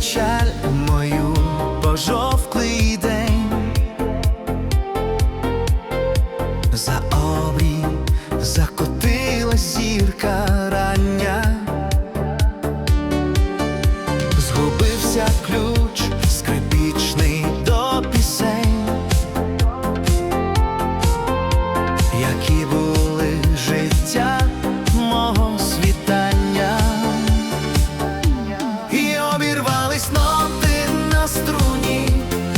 печаль мою пожовклий день. За обрій закотила зірка рання, згубився ключ скрипічний до пісень, які струні,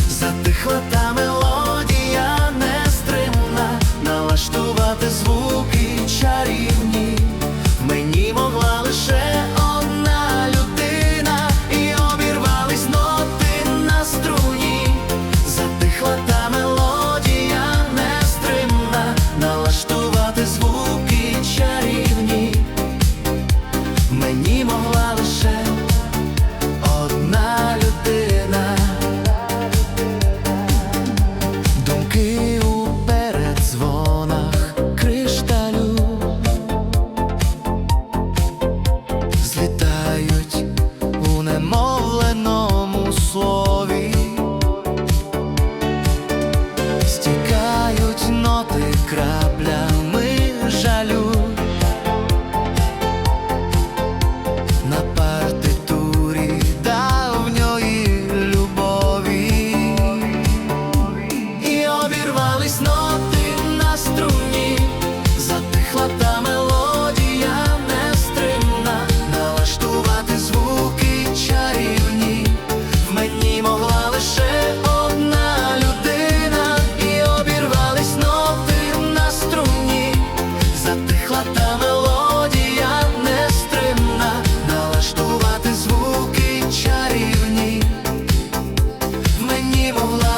затихла та мелодія нестримна, налаштувати звуки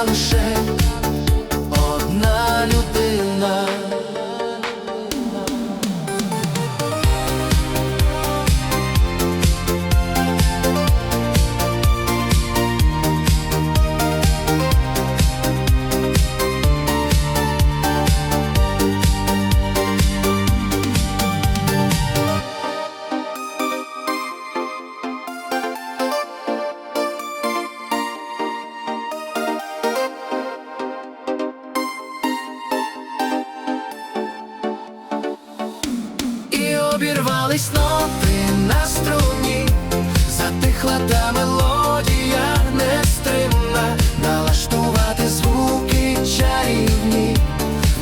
лише обірвались ноти на струні, затихла та мелодія нестримна, налаштувати звуки чарівні.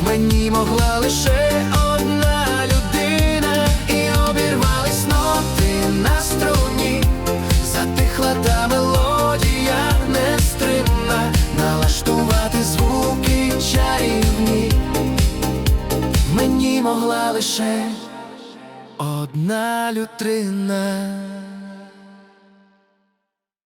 Мені могла лише одна людина, і обірвались ноти на струні, затихла та мелодія нестримна, налаштувати звуки чарівні. Мені могла лише одна людина.